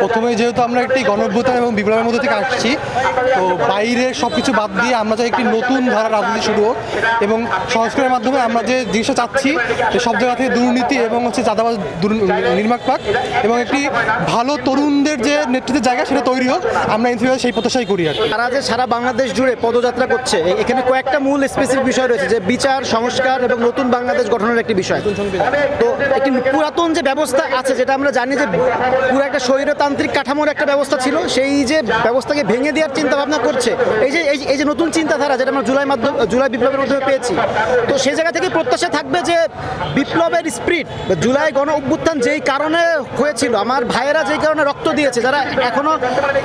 প্রথমে যেহেতু আমরা একটি গণঅভ্যুত্থান এবং বিপ্লবের মধ্যে থেকে আসছি, তো বাইরের সব কিছু বাদ দিয়ে আমরা চাই একটি নতুন ধারা রাজনীতি শুরু হোক এবং সংস্কারের মাধ্যমে আমরা যে জিনিসটা চাচ্ছি সব জায়গা থেকে দুর্নীতি এবং হচ্ছে চাঁদাবাজ নির্মাক পাক এবং একটি ভালো তরুণদের যে নেতৃত্বের জায়গা সেটা তৈরি হোক, আমরা ইনফিউজ সেই প্রত্যাশাই করি আর। তারা যে সারা বাংলাদেশ জুড়ে পদযাত্রা করছে এখানে কয়েকটা মূল স্পেসিফিক বিষয় রয়েছে, যে বিচার, সংস্কার এবং নতুন বাংলাদেশ গঠনের একটি বিষয় তো একটি পুরাতন যে ব্যবস্থা আছে, যেটা আমরা জানি যে পুরো একটা স্বৈরতান্ত্রিক কাঠামোর একটা ব্যবস্থা ছিল, সেই যে ব্যবস্থাকে ভেঙে দেওয়ার চিন্তা ভাবনা করছে, এই যে, এই যে- নতুন চিন্তাধারা যেটা আমরা জুলাই মাধ্যম, জুলাই বিপ্লবের মাধ্যমে পেয়েছি, তো সেই জায়গা থেকে প্রত্যাশা থাকবে যে বিপ্লবের স্পিরিট জুলাই গণ অভ্যুত্থান যেই কারণে হয়েছিল, আমার ভাইয়েরা যেই কারণে রক্ত দিয়েছে, যারা এখনও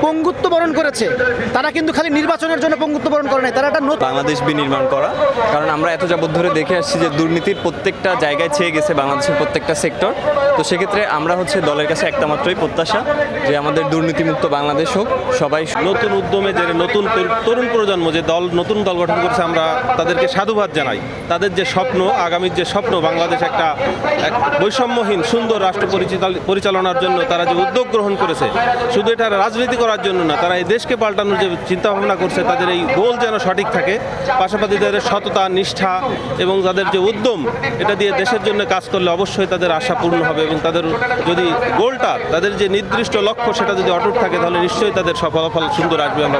পঙ্গুত্ব বরণ করেছে, তারা কিন্তু খালি নির্বাচনের জন্য পঙ্গুত্ব বরণ করে নাই, তারা একটা নতুন বাংলাদেশ বিনির্মাণ করা, কারণ আমরা এত যাবৎ ধরে দেখে আসছি যে দুর্নীতির প্রত্যেকটা জায়গায় ছেয়ে গেছে বাংলাদেশের প্রত্যেকটা সেক্টর, তো সেক্ষেত্রে আমরা হচ্ছে দলের কাছে একটা মাত্রই প্রত্যাশা যে আমাদের দুর্নীতিমুক্ত বাংলাদেশ হোক, সবাই নতুন উদ্যমে যে নতুন তরুণ প্রজন্ম যে দল নতুন দল গঠন করেছে, আমরা তাদেরকে সাধুবাদ জানাই। তাদের যে স্বপ্ন, আগামীর যে স্বপ্ন, বাংলাদেশ একটা এক বৈষম্যহীন, সুন্দর রাষ্ট্র পরিচাল- পরিচালনার জন্য তারা যে উদ্যোগ গ্রহণ করেছে, শুধু এটা রাজনীতি করার জন্য না, তারা এই দেশকে পাল্টানোর যে চিন্তা ভাবনা করছে, তাদের এই গোল যেন সঠিক থাকে। পাশাপাশি তাদের সততা, নিষ্ঠা এবং তাদের যে উদ্যম, এটা দিয়ে দেশের জন্য কাজ করলে অবশ্যই তাদের আশা পূর্ণ হবে এবং তাদের যদি গোলটা, তাদের যে নির্দিষ্ট লক্ষ্য সেটা যদি অটুট থাকে তাহলে নিশ্চয়ই তাদের সফল সফলাফল সুন্দর আসবে আমরা